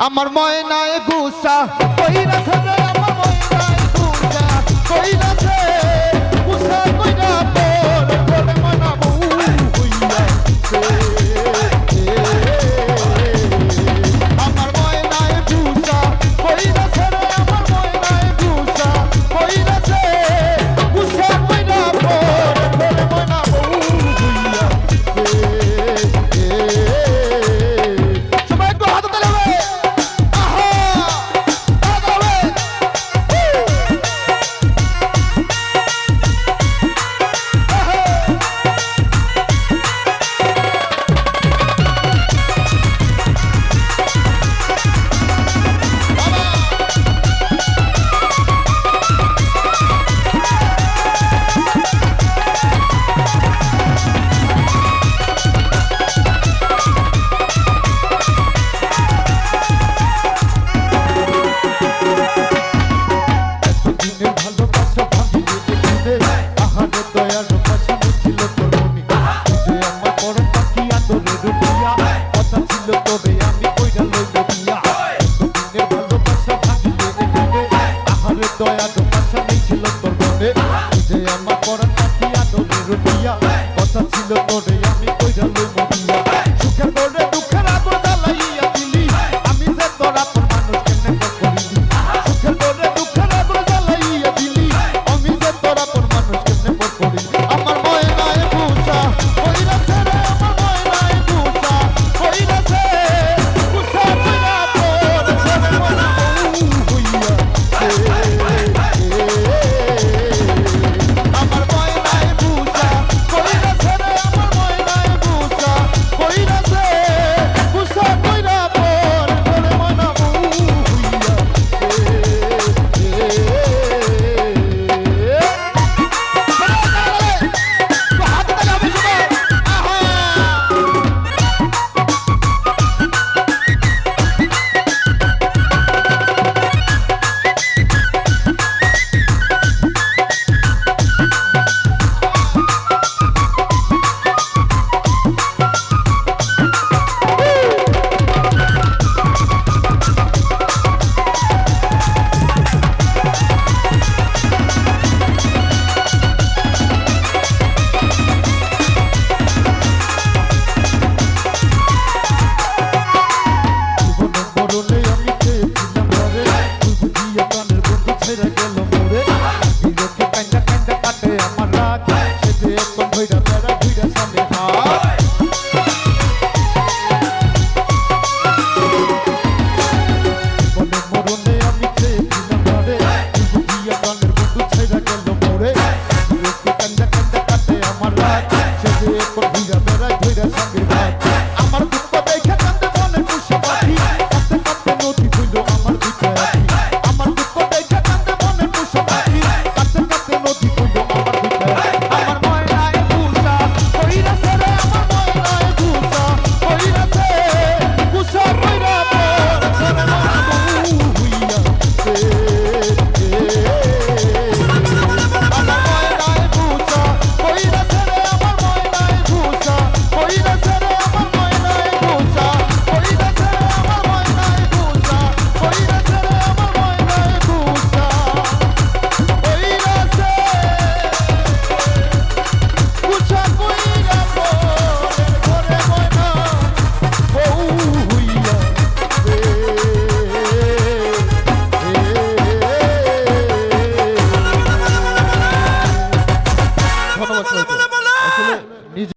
আমার ময়নায় গুসা কইরাছে আমার ময়নায় গুসা কইরাছে তবে আমি কইরা লইব দিয়া। দুদিনের ভালোবাসা ভাঙিয়ে রেখে আহারে দয়া তোমার সামনে ছিল তোর মনে। যে আমার